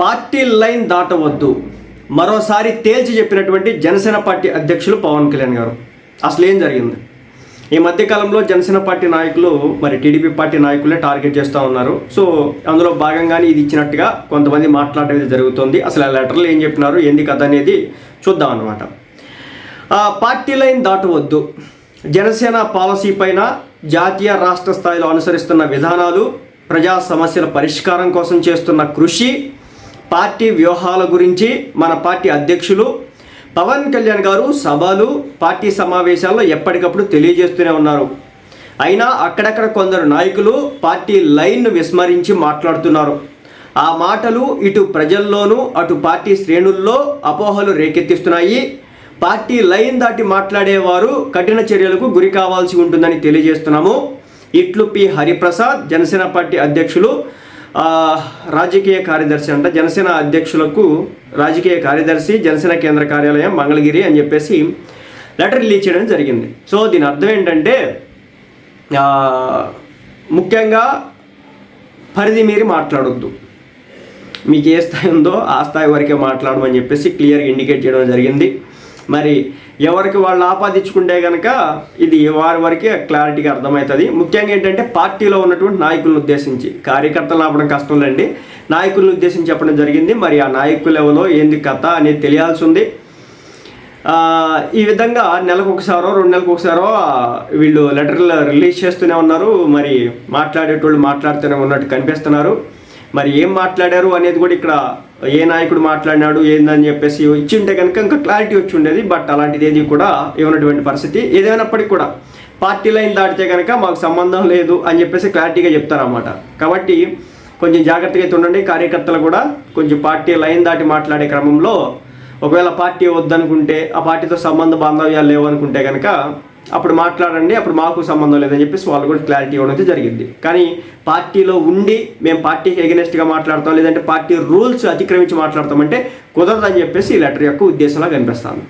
Party line దాటవద్దు. మరోసారి తేల్చి చెప్పినటువంటి జనసేన పార్టీ అధ్యక్షులు పవన్ కళ్యాణ్ గారు. అసలు ఏం జరిగింది? ఈ మధ్యకాలంలో జనసేన పార్టీ నాయకులు మరి టీడీపీ పార్టీ నాయకులే టార్గెట్ చేస్తూ ఉన్నారు. సో అందులో భాగంగానే ఇది ఇచ్చినట్టుగా కొంతమంది మాట్లాడడం జరుగుతుంది. అసలు ఆ లెటర్లు ఏం చెప్పినారు? ఏంది కథ అనేది చూద్దాం అనమాట పార్టీ లైన్ దాటవద్దు. జనసేన పాలసీ పైన జాతీయ రాష్ట్ర స్థాయిలో అనుసరిస్తున్న విధానాలు ప్రజా సమస్యల పరిష్కారం కోసం చేస్తున్న కృషి పార్టీ వ్యూహాల గురించి మన పార్టీ అధ్యక్షులు పవన్ కళ్యాణ్ గారు సభలు పార్టీ సమావేశాల్లో ఎప్పటికప్పుడు తెలియజేస్తూనే ఉన్నారు. అయినా అక్కడక్కడ కొందరు నాయకులు పార్టీ లైన్ను విస్మరించి మాట్లాడుతున్నారు. ఆ మాటలు ఇటు ప్రజల్లోనూ అటు పార్టీ శ్రేణుల్లో అపోహలు రేకెత్తిస్తున్నాయి. పార్టీ లైన్ దాటి మాట్లాడేవారు కఠిన చర్యలకు గురి కావాల్సి ఉంటుందని తెలియజేస్తున్నాము. ఇట్లు పి. హరిప్రసాద్ జనసేన పార్టీ అధ్యక్షులు రాజకీయ కార్యదర్శి అంట జనసేన అధ్యక్షులకు రాజకీయ కార్యదర్శి జనసేన కేంద్ర కార్యాలయం మంగళగిరి అని చెప్పేసి లెటర్ రిలీజ్ చేయడం జరిగింది. సో దీని అర్థం ఏంటంటే ముఖ్యంగా పరిధి మీరి మాట్లాడొద్దు. మీకు ఏ స్థాయి ఉందో ఆ స్థాయి వరకే మాట్లాడమని చెప్పేసి క్లియర్గా ఇండికేట్ చేయడం జరిగింది. మరి ఎవరికి వాళ్ళు ఆపాదించుకుంటే కనుక ఇది వారి వరకే క్లారిటీగా అర్థమవుతుంది. ముఖ్యంగా ఏంటంటే పార్టీలో ఉన్నటువంటి నాయకులను ఉద్దేశించి కార్యకర్తలు ఆపడం కష్టం లేండి. నాయకులను ఉద్దేశించి చెప్పడం జరిగింది. మరి ఆ నాయకులు ఎవరో ఏంది కథ అనేది తెలియాల్సి ఉంది ఈ విధంగా నెలకు ఒకసారో రెండు నెలలకు ఒకసారో వీళ్ళు లెటర్లు రిలీజ్ చేస్తూనే ఉన్నారు. మరి మాట్లాడేటోళ్ళు మాట్లాడుతూనే ఉన్నట్టు కనిపిస్తున్నారు. మరి ఏం మాట్లాడారు అనేది కూడా ఇక్కడ ఏ నాయకుడు మాట్లాడినాడు ఏందని చెప్పేసి ఇచ్చింటే కనుక ఇంకా క్లారిటీ వచ్చి ఉండేది. బట్ అలాంటిది ఏది కూడా ఇవ్వనటువంటి పరిస్థితి ఏదైనప్పటికీ కూడా పార్టీ లైన్ దాటితే కనుక మాకు సంబంధం లేదు అని చెప్పేసి క్లారిటీగా చెప్తారన్నమాట. కాబట్టి కొంచెం జాగ్రత్తగా అయితే ఉండండి. కార్యకర్తలు కూడా కొంచెం పార్టీ లైన్ దాటి మాట్లాడే క్రమంలో ఒకవేళ పార్టీ వద్దనుకుంటే ఆ పార్టీతో సంబంధ బాంధవ్యాలు లేవనుకుంటే కనుక అప్పుడు మాట్లాడండి అప్పుడు మాకు సంబంధం లేదని చెప్పేసి వాళ్ళు కూడా క్లారిటీ ఇవ్వడం అయితే జరిగింది. కానీ పార్టీలో ఉండి మేము పార్టీకి ఎగనెస్ట్గా మాట్లాడతాం లేదంటే పార్టీ రూల్స్ అతిక్రమించి మాట్లాడతామంటే కుదరదని చెప్పేసి ఈ లెటర్ యొక్క ఉద్దేశంలా కనిపిస్తాను